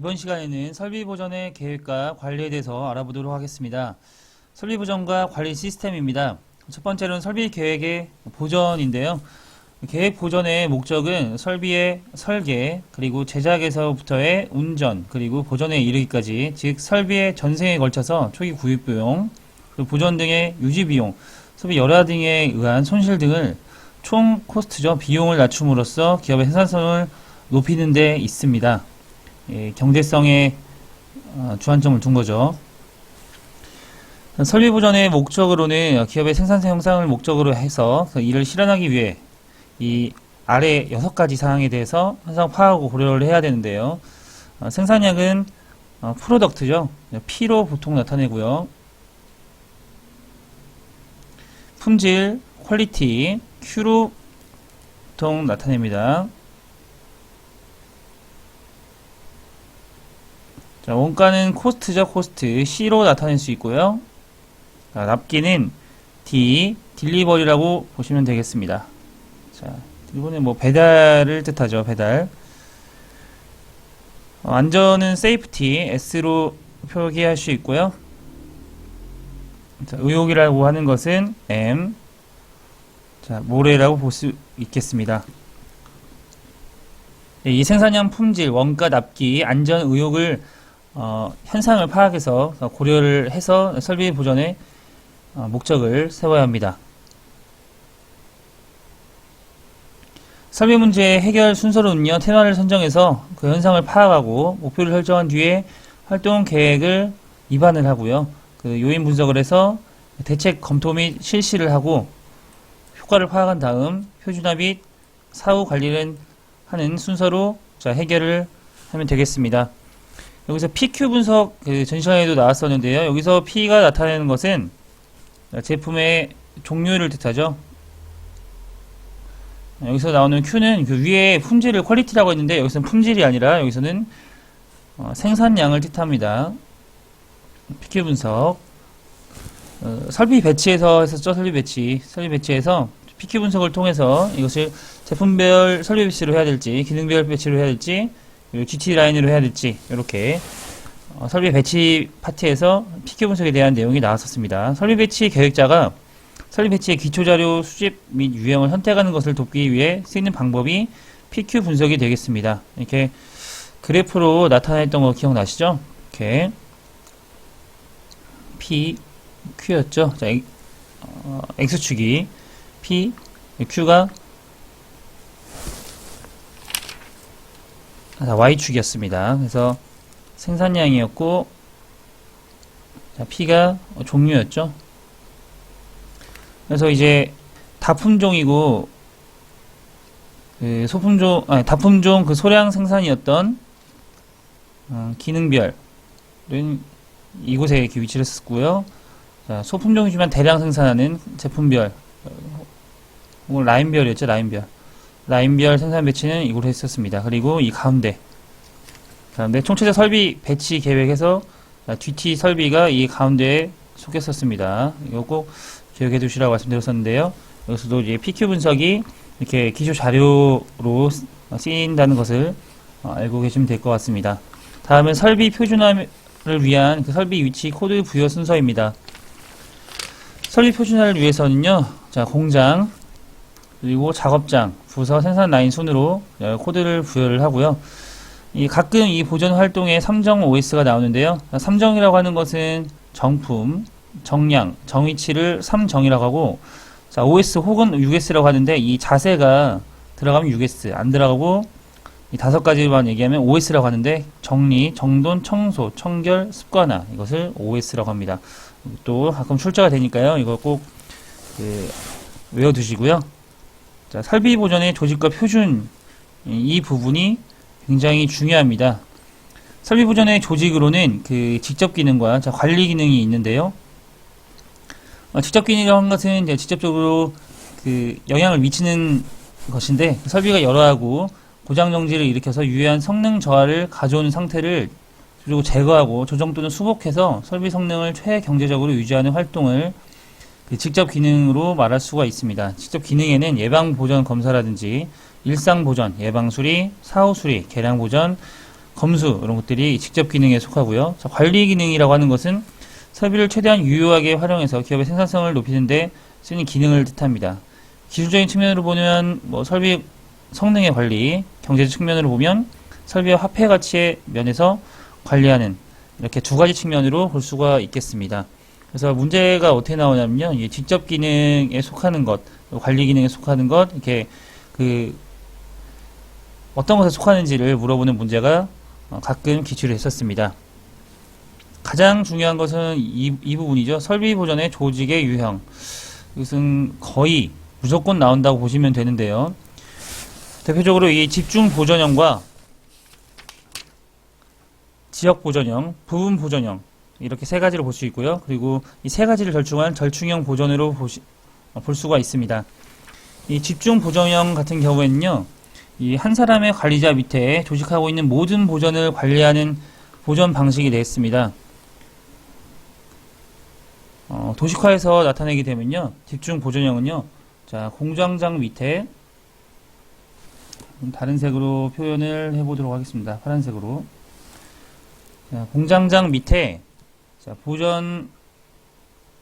이번 시간에는 설비 보전의 계획과 관리에 대해서 알아보도록 하겠습니다. 설비 보전과 관리 시스템입니다. 첫 번째로는 설비 계획의 보전인데요. 계획 보전의 목적은 설비의 설계, 그리고 제작에서부터의 운전, 그리고 보전에 이르기까지, 즉 설비의 전생에 걸쳐서 초기 구입 비용, 보전 등의 유지 비용, 설비 열화 등에 의한 손실 등을 총 코스트죠. 비용을 낮춤으로써 기업의 생산성을 높이는 데 있습니다. 예, 경제성에 어, 주안점을 둔 거죠. 설비 보전의 목적으로는 기업의 생산성 향상을 목적으로 해서 그 이를 실현하기 위해 이 아래 여섯 가지 사항에 대해서 항상 파악하고 고려를 해야 되는데요. 어, 생산량은 어, 프로덕트죠. P로 보통 나타내고요. 품질, 퀄리티, Q로 보통 나타냅니다. 자, 원가는 코스트죠, 코스트. C로 나타낼 수 있고요. 자, 납기는 D, 딜리버리라고 보시면 되겠습니다. 자, 이번에 뭐 배달을 뜻하죠, 배달. 어, 안전은 세이프티, S로 표기할 수 있고요. 자, 의욕이라고 하는 것은 M. 자, 모래라고 볼 수 있겠습니다. 네, 이 생산량 품질, 원가, 납기, 안전, 의욕을 어, 현상을 파악해서 고려를 해서 설비 보전의 어, 목적을 세워야 합니다. 설비 문제 해결 순서로는요, 테마를 선정해서 그 현상을 파악하고 목표를 설정한 뒤에 활동 계획을 입안을 하고요. 그 요인 분석을 해서 대책 검토 및 실시를 하고 효과를 파악한 다음 표준화 및 사후 관리를 하는 순서로 자, 해결을 하면 되겠습니다. 여기서 PQ 분석 그 전시관에도 나왔었는데요. 여기서 P가 나타내는 것은 제품의 종류를 뜻하죠. 여기서 나오는 Q는 그 위에 품질을 퀄리티라고 했는데 여기서는 품질이 아니라 여기서는 어, 생산량을 뜻합니다. PQ 분석 어, 설비 배치에서 했었죠. 설비 배치 설비 배치에서 PQ 분석을 통해서 이것을 제품별 설비 배치로 해야 될지 기능별 배치로 해야 될지 GT 라인으로 해야 될지 이렇게 어, 설비 배치 파트에서 PQ 분석에 대한 내용이 나왔었습니다. 설비 배치 계획자가 설비 배치의 기초 자료 수집 및 유형을 선택하는 것을 돕기 위해 쓰이는 방법이 PQ 분석이 되겠습니다. 이렇게 그래프로 나타냈던 거 기억나시죠? 이렇게 P, Q였죠. 자, 어, X축이 P, Q가 자, Y축이었습니다. 그래서 생산량이었고, 자, P가 종류였죠. 그래서 이제 다품종이고, 그 소품종, 아니, 다품종 그 소량 생산이었던, 어, 기능별은 이곳에 이렇게 위치를 했었고요. 자, 소품종이지만 대량 생산하는 제품별, 어, 혹은 라인별이었죠, 라인별. 라인별 생산 배치는 이곳에 했었습니다. 그리고 이 가운데 가운데 총체적 설비 배치 계획에서 GT 설비가 이 가운데에 속했었습니다. 이거 꼭 기억해 두시라고 말씀드렸었는데요. 여기서도 이제 PQ 분석이 이렇게 기초 자료로 쓰인다는 것을 어, 알고 계시면 될 것 같습니다. 다음은 설비 표준화를 위한 그 설비 위치 코드 부여 순서입니다. 설비 표준화를 위해서는요, 자, 공장, 그리고 작업장, 부서, 생산 라인 순으로 코드를 부여를 하고요. 이 가끔 이 보존 활동에 삼정 OS가 나오는데요. 삼정이라고 하는 것은 정품, 정량, 정위치를 삼정이라고 하고, 자, OS 혹은 US라고 하는데 이 자세가 들어가면 US, 안 들어가고 이 다섯 가지만 얘기하면 OS라고 하는데 정리, 정돈, 청소, 청결, 습관화 이것을 OS라고 합니다. 또 가끔 출제가 되니까요. 이거 꼭 그, 외워두시고요. 자, 설비 보전의 조직과 표준 이 부분이 굉장히 중요합니다. 설비 보전의 조직으로는 그 직접 기능과 자, 관리 기능이 있는데요. 어, 직접 기능이라고 것은 이제 직접적으로 그 영향을 미치는 것인데 설비가 열화하고 고장 정지를 일으켜서 유해한 성능 저하를 가져오는 상태를 그리고 제거하고 조정 또는 수복해서 설비 성능을 최경제적으로 유지하는 활동을 그 직접 기능으로 말할 수가 있습니다. 직접 기능에는 예방 보전 검사라든지 일상 보전, 예방 수리, 사후 수리, 개량 보전, 검수 이런 것들이 직접 기능에 속하고요. 자, 관리 기능이라고 하는 것은 설비를 최대한 유효하게 활용해서 기업의 생산성을 높이는데 쓰는 기능을 뜻합니다. 기술적인 측면으로 보면 뭐 설비 성능의 관리, 경제적 측면으로 보면 설비와 화폐 가치의 면에서 관리하는 이렇게 두 가지 측면으로 볼 수가 있겠습니다. 그래서 문제가 어떻게 나오냐면요. 이 직접 기능에 속하는 것, 관리 기능에 속하는 것, 이렇게 그 어떤 것에 속하는지를 물어보는 문제가 어, 가끔 기출을 했었습니다. 가장 중요한 것은 이, 이 부분이죠. 설비 보전의 조직의 유형. 이것은 거의 무조건 나온다고 보시면 되는데요. 대표적으로 이 집중 보전형과 지역 보전형, 부분 보전형 이렇게 세 가지를 볼 수 있고요. 그리고 이 세 가지를 절충한 절충형 보전으로 보시, 어, 볼 수가 있습니다. 이 집중 보전형 같은 경우에는요, 이 한 사람의 관리자 밑에 조직하고 있는 모든 보전을 관리하는 보전 방식이 되겠습니다. 어, 도식화해서 나타내게 되면요, 집중 보전형은요, 자 공장장 밑에 다른 색으로 표현을 해보도록 하겠습니다. 파란색으로. 자, 공장장 밑에 자, 보전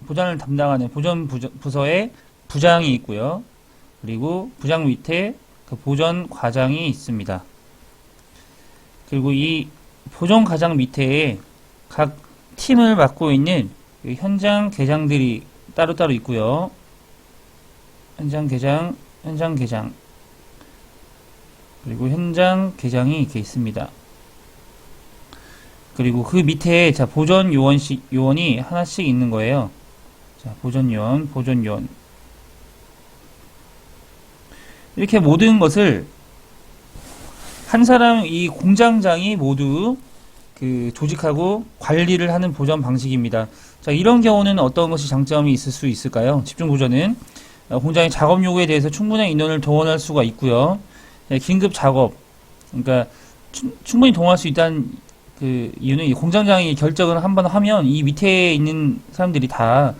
보전을 담당하는 보전 부서에 부장이 있고요. 그리고 부장 밑에 그 보전 과장이 있습니다. 그리고 이 보전 과장 밑에 각 팀을 맡고 있는 그 현장 계장들이 따로따로 있고요. 현장 계장, 현장 계장, 그리고 현장 계장이 이렇게 있습니다. 그리고 그 밑에 자 보전 요원씩 요원이 하나씩 있는 거예요. 자 보전 요원, 보전 요원 이렇게 모든 것을 한 사람 이 공장장이 모두 그 조직하고 관리를 하는 보전 방식입니다. 자 이런 경우는 어떤 것이 장점이 있을 수 있을까요? 집중 보전은 어, 공장의 작업 요구에 대해서 충분한 인원을 동원할 수가 있고요. 네, 긴급 작업 그러니까 충- 충분히 동원할 수 있다는 그 이유는 이 공장장이 결정을 한번 하면 이 밑에 있는 사람들이 다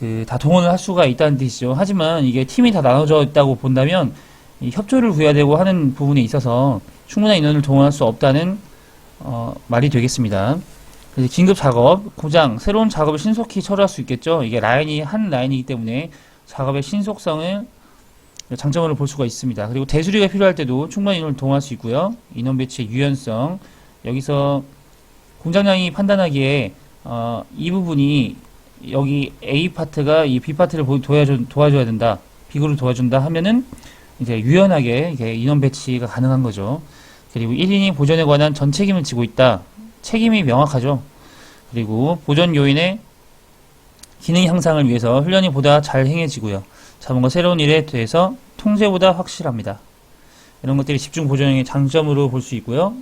그 다 동원을 할 수가 있다는 뜻이죠. 하지만 이게 팀이 다 나눠져 있다고 본다면 이 협조를 구해야 되고 하는 부분에 있어서 충분한 인원을 동원할 수 없다는 어, 말이 되겠습니다. 그래서 긴급 작업, 고장, 새로운 작업을 신속히 처리할 수 있겠죠. 이게 라인이 한 라인이기 때문에 작업의 신속성을 장점으로 볼 수가 있습니다. 그리고 대수리가 필요할 때도 충분한 인원을 동원할 수 있고요. 인원 배치의 유연성, 여기서 공장장이 판단하기에 어, 이 부분이 여기 A 파트가 이 B 파트를 보- 도와줘, 도와줘야 된다. B그룹을 도와준다 하면은 이제 유연하게 이게 인원 배치가 가능한 거죠. 그리고 1인이 보전에 관한 전 책임을 지고 있다. 책임이 명확하죠. 그리고 보전 요인의 기능 향상을 위해서 훈련이 보다 잘 행해지고요. 자본과 새로운 일에 대해서 통제보다 확실합니다. 이런 것들이 집중 보전형의 장점으로 볼 수 있고요.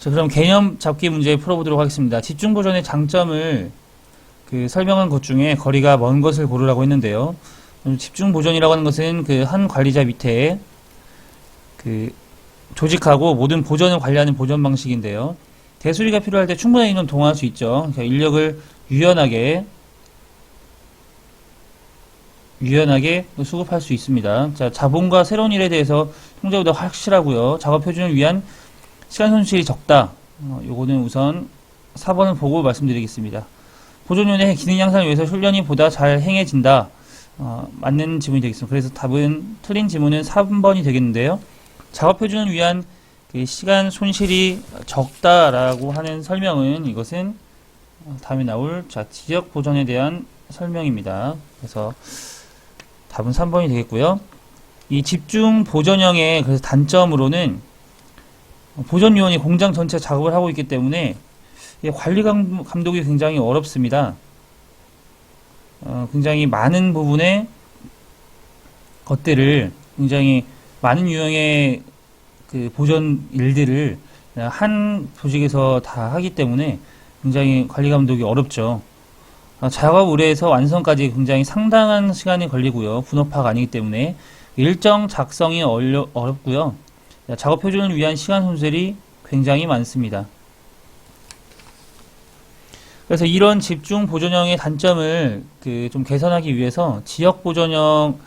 자, 그럼 개념 잡기 문제 풀어보도록 하겠습니다. 집중 보전의 장점을 그 설명한 것 중에 거리가 먼 것을 고르라고 했는데요. 음, 집중 보전이라고 하는 것은 그 한 관리자 밑에 그 조직하고 모든 보전을 관리하는 보전 방식인데요. 대수리가 필요할 때 충분한 인원 동원할 수 있죠. 그러니까 인력을 유연하게 유연하게 수급할 수 있습니다. 자, 자본과 새로운 일에 대해서 통제보다 확실하고요. 작업 표준을 위한 시간 손실이 적다. 어, 요거는 우선 4번을 보고 말씀드리겠습니다. 보존연의 기능 향상을 위해서 훈련이 보다 잘 행해진다. 어, 맞는 지문이 되겠습니다. 그래서 답은 틀린 지문은 3번이 되겠는데요. 작업 표준을 위한 그 시간 손실이 적다라고 하는 설명은 이것은 어, 다음에 나올 자, 지역 보존에 대한 설명입니다. 그래서 답은 3번이 되겠고요. 이 집중 보존형의 그래서 단점으로는 보존 요원이 공장 전체 작업을 하고 있기 때문에 이 관리 감- 감독이 굉장히 어렵습니다. 어, 굉장히 많은 부분의 것들을 굉장히 많은 유형의 그 보존 일들을 한 조직에서 다 하기 때문에 굉장히 관리 감독이 어렵죠. 어, 작업 의뢰에서 완성까지 굉장히 상당한 시간이 걸리고요. 분업화가 아니기 때문에 일정 작성이 어렵고요. 작업 표준을 위한 시간 손실이 굉장히 많습니다. 그래서 이런 집중 보존형의 단점을 그 좀 개선하기 위해서 지역 보존형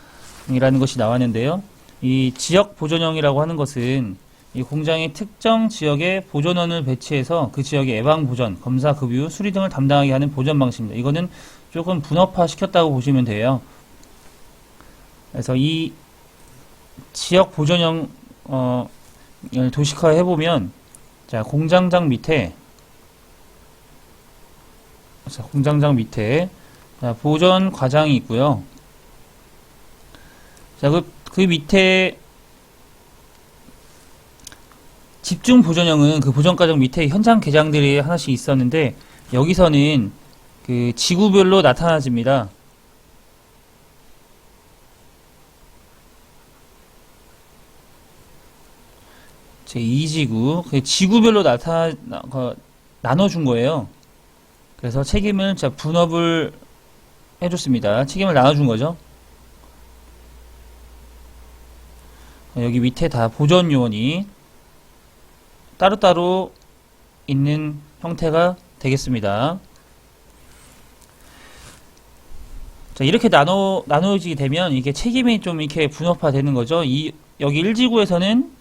보존형이라는 것이 나왔는데요. 이 지역 보존형이라고 하는 것은 이 공장의 특정 지역에 보존원을 배치해서 그 지역의 예방 보전, 검사, 급유, 수리 등을 담당하게 하는 보전 방식입니다. 이거는 조금 분업화 시켰다고 보시면 돼요. 그래서 이 지역 보존형 어, 을 도식화 해보면 자 공장장 밑에 자, 공장장 밑에 자, 보전 과장이 있고요. 자, 그, 그 밑에 집중 보전형은 그 보전 과정 밑에 현장 계장들이 하나씩 있었는데 여기서는 그 지구별로 나타나집니다. 제 2지구, 그 지구별로 나타, 나, 그, 나눠준 거예요. 그래서 책임을, 자, 분업을 해줬습니다. 책임을 나눠준 거죠. 여기 밑에 다 보전 요원이 따로따로 있는 형태가 되겠습니다. 자, 이렇게 나눠, 나눠지게 되면 이게 책임이 좀 이렇게 분업화 되는 거죠. 이, 여기 1지구에서는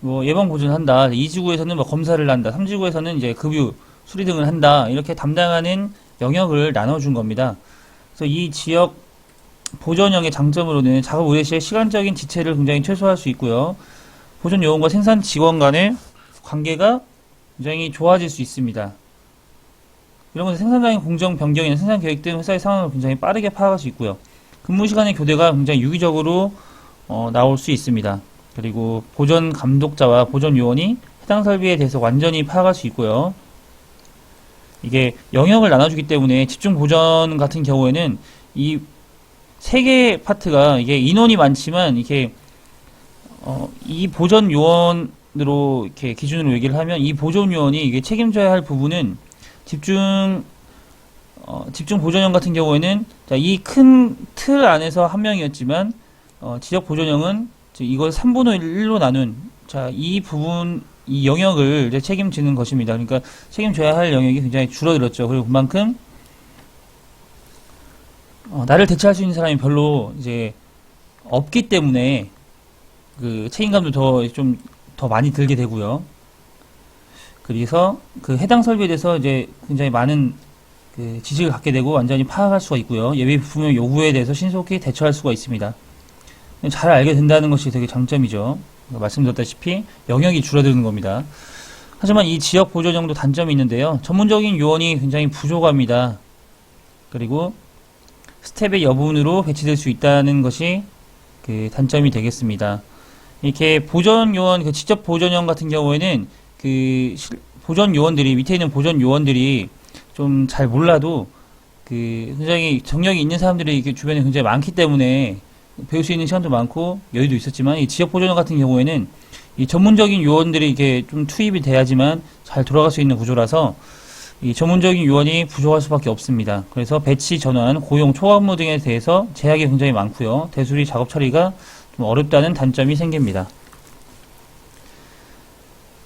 뭐 예방 보존을 한다. 2지구에서는 뭐 검사를 한다. 3지구에서는 이제 급유, 수리 등을 한다. 이렇게 담당하는 영역을 나눠준 겁니다. 그래서 이 지역 보존형의 장점으로는 작업 의뢰 시의 시간적인 지체를 굉장히 최소화할 수 있고요. 보존 요원과 생산 직원 간의 관계가 굉장히 좋아질 수 있습니다. 이런 것은 생산장의 공정 변경이나 생산 계획 등 회사의 상황을 굉장히 빠르게 파악할 수 있고요. 근무 시간의 교대가 굉장히 유기적으로 어, 나올 수 있습니다. 그리고 보존 감독자와 보존 요원이 해당 설비에 대해서 완전히 파악할 수 있고요. 이게 영역을 나눠주기 때문에 집중 보존 같은 경우에는 이 세 개의 파트가 이게 인원이 많지만 이게 어, 이 보존 요원으로 이렇게 기준으로 얘기를 하면 이 보존 요원이 이게 책임져야 할 부분은 집중 어, 집중 보존형 같은 경우에는 이 큰 틀 안에서 한 명이었지만 어, 지역 보존형은 즉 이걸 3분의 1로 나눈 자 이 부분 이 영역을 이제 책임지는 것입니다. 그러니까 책임져야 할 영역이 굉장히 줄어들었죠. 그리고 그만큼 어, 나를 대체할 수 있는 사람이 별로 이제 없기 때문에 그 책임감도 더 좀더 많이 들게 되고요. 그래서 그 해당 설비에 대해서 이제 굉장히 많은 그 지식을 갖게 되고 완전히 파악할 수가 있고요. 예비 부품의 요구에 대해서 신속히 대처할 수가 있습니다. 잘 알게 된다는 것이 되게 장점이죠. 말씀드렸다시피 영역이 줄어드는 겁니다. 하지만 이 지역 보조 정도 단점이 있는데요. 전문적인 요원이 굉장히 부족합니다. 그리고 스텝의 여분으로 배치될 수 있다는 것이 그 단점이 되겠습니다. 이렇게 보전 요원, 그 직접 보전형 같은 경우에는 그 실- 보전 요원들이 밑에 있는 보전 요원들이 좀 잘 몰라도 그 굉장히 정력이 있는 사람들이 이렇게 주변에 굉장히 많기 때문에 배울 수 있는 시간도 많고 여유도 있었지만 이 지역 보존형 같은 경우에는 이 전문적인 요원들이 이렇게 좀 투입이 돼야지만 잘 돌아갈 수 있는 구조라서 이 전문적인 요원이 부족할 수밖에 없습니다. 그래서 배치 전환, 고용, 초과근무 등에 대해서 제약이 굉장히 많고요. 대수리 작업 처리가 좀 어렵다는 단점이 생깁니다.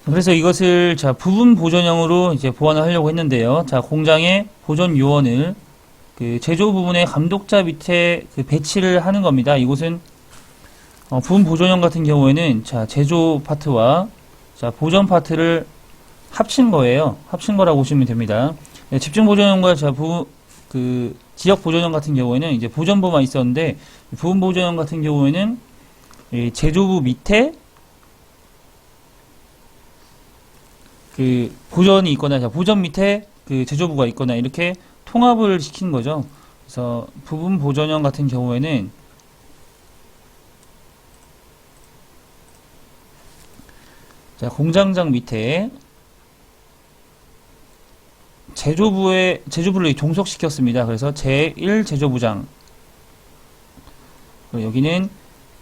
그래서 이것을 자 부분 보존형으로 이제 보완을 하려고 했는데요. 자 공장의 보존 요원을 그 제조 부분의 감독자 밑에 그 배치를 하는 겁니다. 이곳은 어, 부분 보존형 같은 경우에는 자 제조 파트와 자 보존 파트를 합친 거예요. 합친 거라고 보시면 됩니다. 네, 집중 보존형과 자 부, 그 지역 보존형 같은 경우에는 이제 보존부만 있었는데 부분 보존형 같은 경우에는 이 제조부 밑에 그 보전이 있거나 자, 보전 밑에 그 제조부가 있거나 이렇게 통합을 시킨 거죠. 그래서 부분 보전형 같은 경우에는 자, 공장장 밑에 제조부에 제조부를 종속시켰습니다. 그래서 제1 제조부장 여기는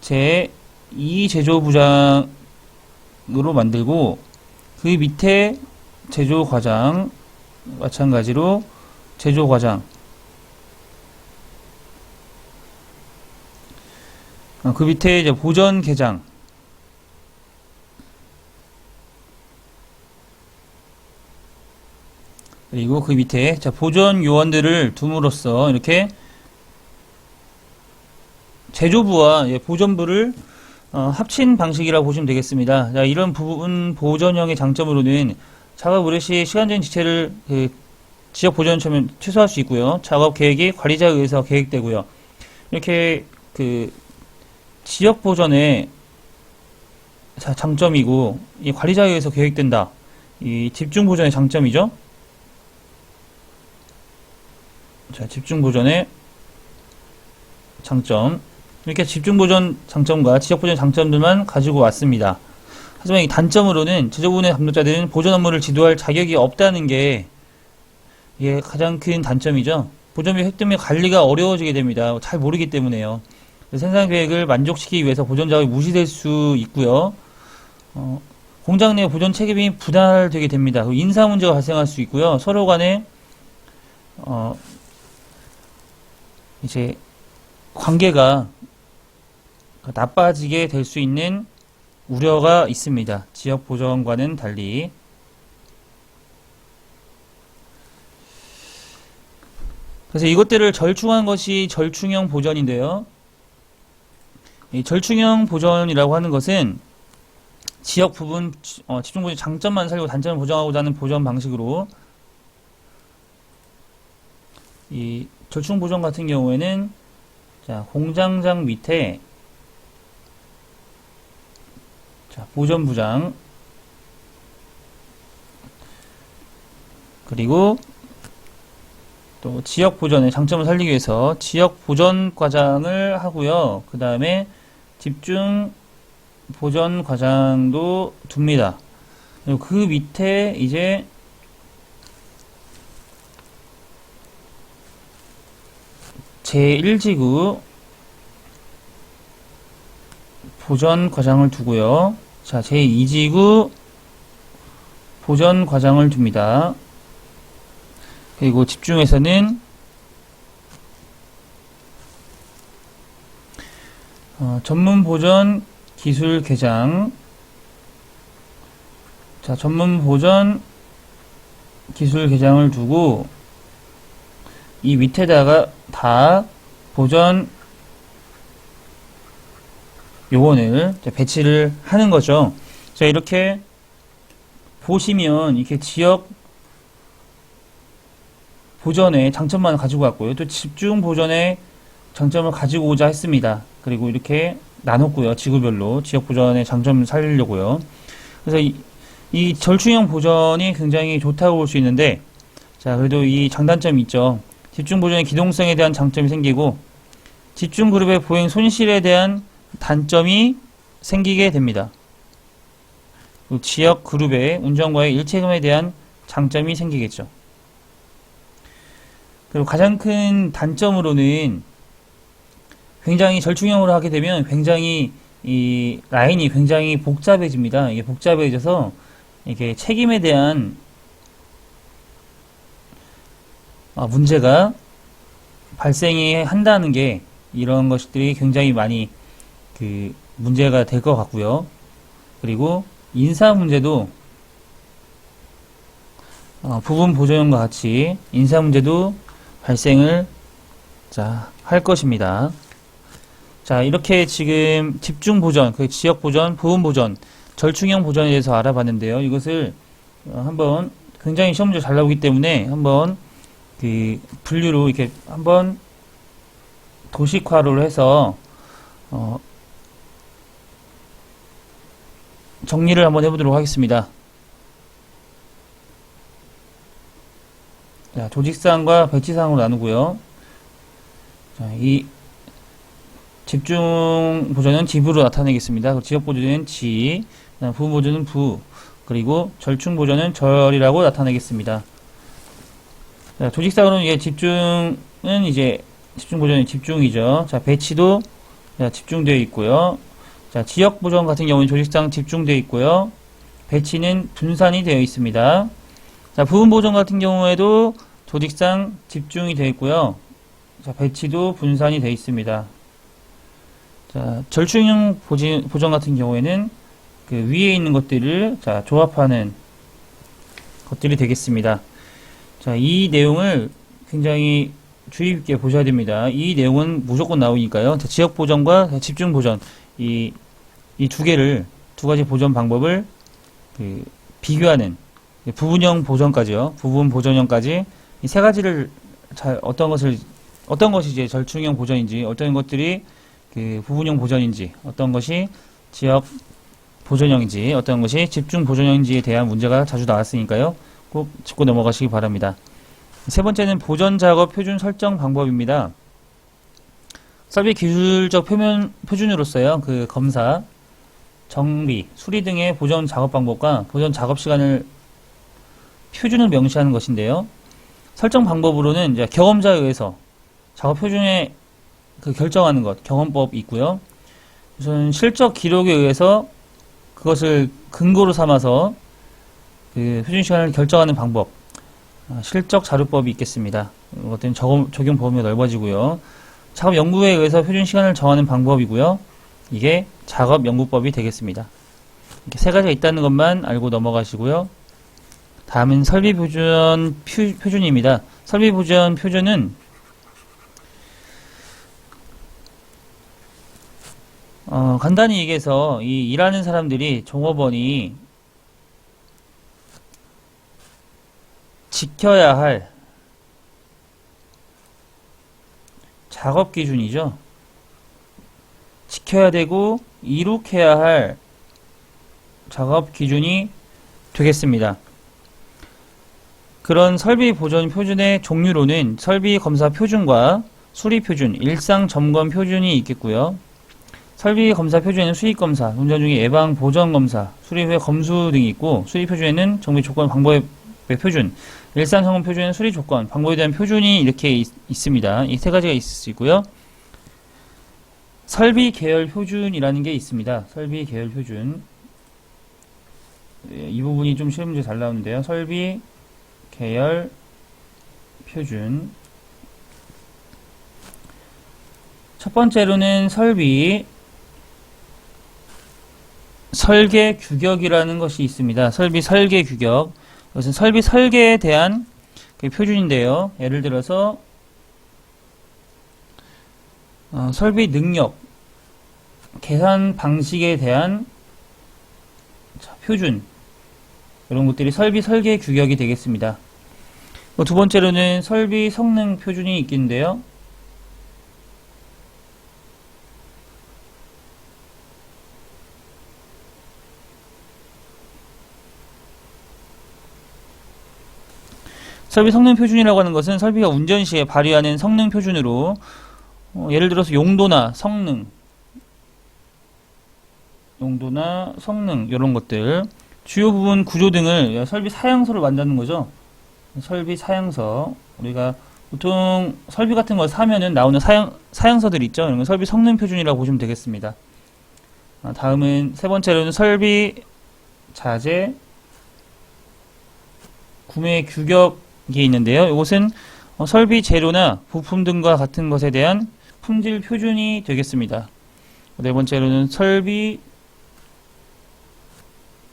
제2 제조부장으로 만들고 그 밑에 제조 과장 마찬가지로 제조 과장 어, 그 밑에 이제 보전 계장 그리고 그 밑에 자 보전 요원들을 둠으로써 이렇게 제조부와 예, 보존부를 어, 합친 방식이라고 보시면 되겠습니다. 자, 이런 부분 보존형의 장점으로는 작업 의뢰 시 시간적인 지체를 그 지역 보존처럼 최소화할 수 있고요. 작업 계획이 관리자에 의해서 계획되고요. 이렇게 그 지역 보존의 자, 장점이고 이 관리자에 의해서 계획된다. 이 집중 보존의 장점이죠. 자, 집중 보존의 장점. 이렇게 집중 보존 장점과 지역 보존 장점들만 가지고 왔습니다. 하지만 이 단점으로는 제조부의 감독자들은 보존 업무를 지도할 자격이 없다는 게 이게 가장 큰 단점이죠. 보존비 획득 및 관리가 어려워지게 됩니다. 잘 모르기 때문에요. 생산 계획을 만족시키기 위해서 보존 작업이 무시될 수 있고요. 어, 공장 내 보존 책임이 분할되게 됩니다. 인사 문제가 발생할 수 있고요. 서로 간에 어, 이제 관계가 나빠지게 될 수 있는 우려가 있습니다. 지역 보존과는 달리. 그래서 이것들을 절충한 것이 절충형 보전인데요. 이 절충형 보전이라고 하는 것은 지역 부분 어, 집중 보전 장점만 살리고 단점을 보정하고자 하는 보전 방식으로 이 절충 보전 같은 경우에는 자, 공장장 밑에 자, 보전 부장 그리고 또 지역 보전의 장점을 살리기 위해서 지역 보전 과장을 하고요. 그 다음에 집중 보전 과장도 둡니다. 그 밑에 이제 제1지구 보전 과장을 두고요. 자, 제2지구 보전 과장을 둡니다. 그리고 집중에서는 어, 전문 보전 기술 개장 자 전문 보전 기술 개장을 두고 이 밑에다가 다 보전 요원을 배치를 하는 거죠. 자 이렇게 보시면 이렇게 지역 보전의 장점만 가지고 왔고요. 또 집중 보전의 장점을 가지고 오자 했습니다. 그리고 이렇게 나눴고요. 지구별로 지역 보전의 장점을 살리려고요. 그래서 이, 이 절충형 보전이 굉장히 좋다고 볼 수 있는데 자 그래도 이 장단점이 있죠. 집중 보전의 기동성에 대한 장점이 생기고 집중 그룹의 보행 손실에 대한 단점이 생기게 됩니다. 그리고 지역 그룹의 운전과의 일체감에 대한 장점이 생기겠죠. 그리고 가장 큰 단점으로는 굉장히 절충형으로 하게 되면 굉장히 이 라인이 굉장히 복잡해집니다. 이게 복잡해져서 이게 책임에 대한 아, 문제가 발생이 한다는 게 이런 것들이 굉장히 많이 그 문제가 될 것 같고요. 그리고 인사 문제도 어, 부분 보조형과 같이 인사 문제도 발생을 자, 할 것입니다. 자, 이렇게 지금 집중 보전, 그 지역 보전, 부분 보전, 절충형 보전에 대해서 알아봤는데요. 이것을 어, 한번 굉장히 시험 문제 잘 나오기 때문에 한번 그 분류로 이렇게 한번 도식화를 해서 어, 정리를 한번 해보도록 하겠습니다. 자, 조직사항과 배치사항으로 나누고요. 자, 이 집중 보조는 집으로 나타내겠습니다. 지역 보조는 지, 부 보조는 부, 그리고 절충 보조는 절이라고 나타내겠습니다. 자, 조직사항으로는 이게 집중은 이제 집중 보조는 집중이죠. 자, 배치도 자, 집중되어 있고요. 자, 지역 보전 같은 경우는 조직상 집중되어 있고요. 배치는 분산이 되어 있습니다. 자, 부분 보전 같은 경우에도 조직상 집중이 되어 있고요. 자, 배치도 분산이 되어 있습니다. 자, 절충형 보지, 보전 같은 경우에는 그 위에 있는 것들을 자, 조합하는 것들이 되겠습니다. 자, 이 내용을 굉장히 주의 깊게 보셔야 됩니다. 이 내용은 무조건 나오니까요. 자, 지역 보전과 집중 보전 이 이 두 개를 두 가지 보전 방법을 그 비교하는 부분형 보전까지요. 부분 보전형까지 이 세 가지를 잘 어떤 것을 어떤 것이 이제 절충형 보전인지 어떤 것들이 그 부분형 보전인지 어떤 것이 지역 보전형인지 어떤 것이 집중 보전형인지에 대한 문제가 자주 나왔으니까요. 꼭 짚고 넘어가시기 바랍니다. 세 번째는 보전 작업 표준 설정 방법입니다. 설비 기술적 표면 표준으로서요. 그 검사, 정비, 수리 등의 보전 작업 방법과 보전 작업 시간을 표준을 명시하는 것인데요. 설정 방법으로는 이제 경험자에 의해서 작업 표준에 그 결정하는 것, 경험법이 있고요. 우선 실적 기록에 의해서 그것을 근거로 삼아서 그 표준 시간을 결정하는 방법, 아, 실적 자료법이 있겠습니다. 이것들은 적용, 적용 범위가 넓어지고요. 작업 연구에 의해서 표준 시간을 정하는 방법이고요. 이게 작업 연구법이 되겠습니다. 이렇게 세 가지가 있다는 것만 알고 넘어가시고요. 다음은 설비 보전 표, 표준입니다. 설비 보전 표준은 어, 간단히 얘기해서 이 일하는 사람들이 종업원이 지켜야 할 작업 기준이죠. 지켜야 되고 이룩해야 할 작업 기준이 되겠습니다. 그런 설비 보존 표준의 종류로는 설비 검사 표준과 수리 표준, 일상 점검 표준이 있겠고요. 설비 검사 표준에는 수익 검사, 운전 중에 예방 보전 검사, 수리 후에 검수 등이 있고 수리 표준에는 정비 조건 방법의 표준, 일상 점검 표준에는 수리 조건, 방법에 대한 표준이 이렇게 있, 있습니다. 이 세 가지가 있을 수 있고요. 설비 계열 표준이라는 게 있습니다. 설비 계열 표준. 예, 이 부분이 좀 시험 문제 잘 나오는데요. 설비 계열 표준. 첫 번째로는 설비 설계 규격이라는 것이 있습니다. 설비 설계 규격. 이것은 설비 설계에 대한 그 표준인데요. 예를 들어서 어, 설비 능력, 계산 방식에 대한 자, 표준 이런 것들이 설비 설계 규격이 되겠습니다. 어, 두 번째로는 설비 성능 표준이 있긴데요. 설비 성능 표준이라고 하는 것은 설비가 운전 시에 발휘하는 성능 표준으로 어, 예를 들어서 용도나 성능, 용도나 성능 이런 것들 주요 부분 구조 등을 설비 사양서를 만드는 거죠. 설비 사양서 우리가 보통 설비 같은 걸 사면은 나오는 사양 사양서들 있죠. 이런 건 설비 성능 표준이라고 보시면 되겠습니다. 아, 다음은 세 번째로는 설비 자재 구매 규격이 있는데요. 이것은 어, 설비 재료나 부품 등과 같은 것에 대한 품질 표준이 되겠습니다. 네 번째로는 설비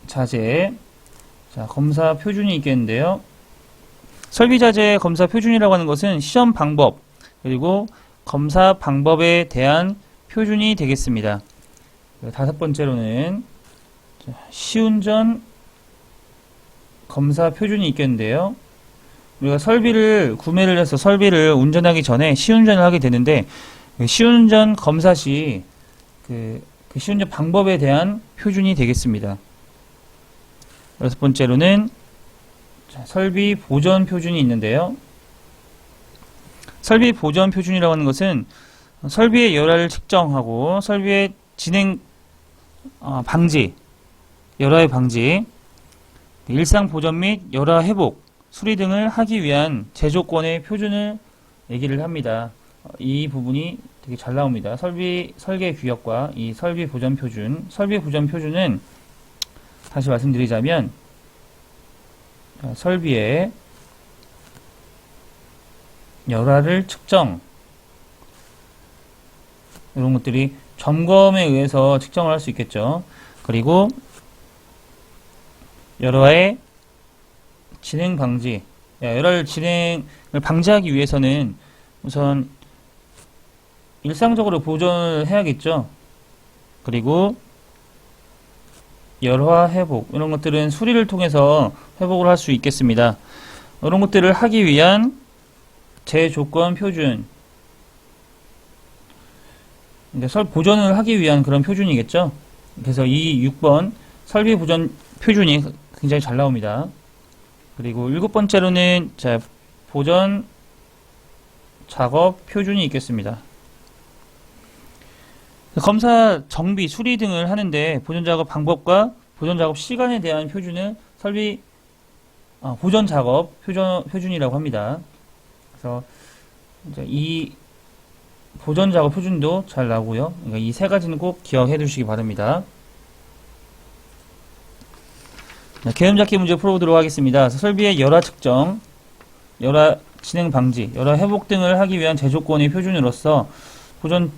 자재 자, 검사 표준이 있겠는데요. 설비 자재 검사 표준이라고 하는 것은 시험 방법 그리고 검사 방법에 대한 표준이 되겠습니다. 다섯 번째로는 자, 시운전 검사 표준이 있겠는데요. 우리가 설비를 구매를 해서 설비를 운전하기 전에 시운전을 하게 되는데 그 시운전 검사 시 그, 그 시운전 방법에 대한 표준이 되겠습니다. 여섯 번째로는 자, 설비 보전 표준이 있는데요. 설비 보전 표준이라고 하는 것은 설비의 열화를 측정하고 설비의 진행 어, 방지, 열화의 방지, 일상 보전 및 열화 회복, 수리 등을 하기 위한 제조건의 표준을 얘기를 합니다. 어, 이 부분이 되게 잘 나옵니다. 설비 설계 규격과 이 설비 보전 표준, 설비 보전 표준은 다시 말씀드리자면 자, 설비의 열화를 측정 이런 것들이 점검에 의해서 측정을 할 수 있겠죠. 그리고 열화의 진행 방지, 열화를 진행을 방지하기 위해서는 우선 일상적으로 보존을 해야겠죠. 그리고 열화 회복 이런 것들은 수리를 통해서 회복을 할 수 있겠습니다. 이런 것들을 하기 위한 제조건 표준 설 보존을 하기 위한 그런 표준이겠죠. 그래서 이 6번 설비 보존 표준이 굉장히 잘 나옵니다. 그리고 일곱 번째로는 자 보존 작업 표준이 있겠습니다. 검사 정비 수리 등을 하는데 보존 작업 방법과 보존 작업 시간에 대한 표준은 설비 아, 보존 작업 표준 표준이라고 합니다. 그래서 이 보존 작업 표준도 잘 나오고요. 그러니까 이 세 가지는 꼭 기억해 두시기 바랍니다. 자, 개음 잡기 문제 풀어보도록 하겠습니다. 설비의 열화 측정, 열화 진행 방지, 열화 회복 등을 하기 위한 제조건의 표준으로서 보존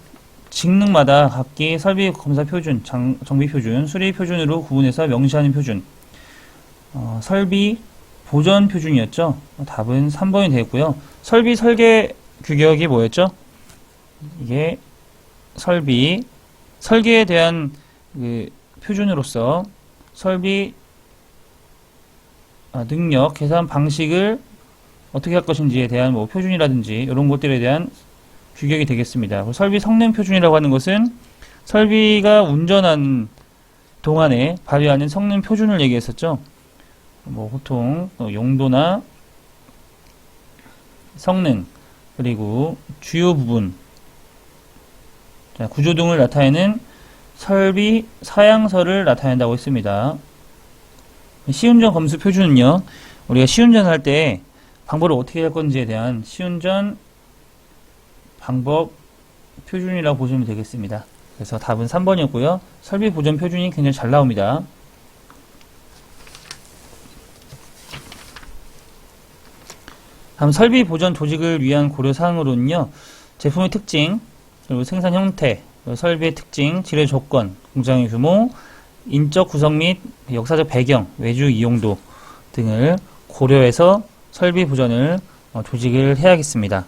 직능마다 각기 설비 검사 표준, 장- 정비 표준, 수리 표준으로 구분해서 명시하는 표준, 어, 설비 보존 표준이었죠. 답은 3번이 되겠고요. 설비 설계 규격이 뭐였죠? 이게 설비 설계에 대한 그 표준으로서 설비 아, 능력 계산 방식을 어떻게 할 것인지에 대한 뭐 표준이라든지 이런 것들에 대한 규격이 되겠습니다. 설비 성능 표준이라고 하는 것은 설비가 운전한 동안에 발휘하는 성능 표준을 얘기했었죠. 뭐 보통 어, 용도나 성능 그리고 주요 부분 자, 구조 등을 나타내는 설비 사양서를 나타낸다고 했습니다. 시운전 검수 표준은요, 우리가 시운전 할 때 방법을 어떻게 할 건지에 대한 시운전 방법 표준이라고 보시면 되겠습니다. 그래서 답은 3번이었고요. 설비 보존 표준이 굉장히 잘 나옵니다. 다음 설비 보존 조직을 위한 고려 사항으로는요. 제품의 특징, 그리고 생산 형태, 설비의 특징, 지뢰 조건, 공장의 규모, 인적 구성 및 역사적 배경, 외주 이용도 등을 고려해서 설비 보전을 어, 조직을 해야겠습니다.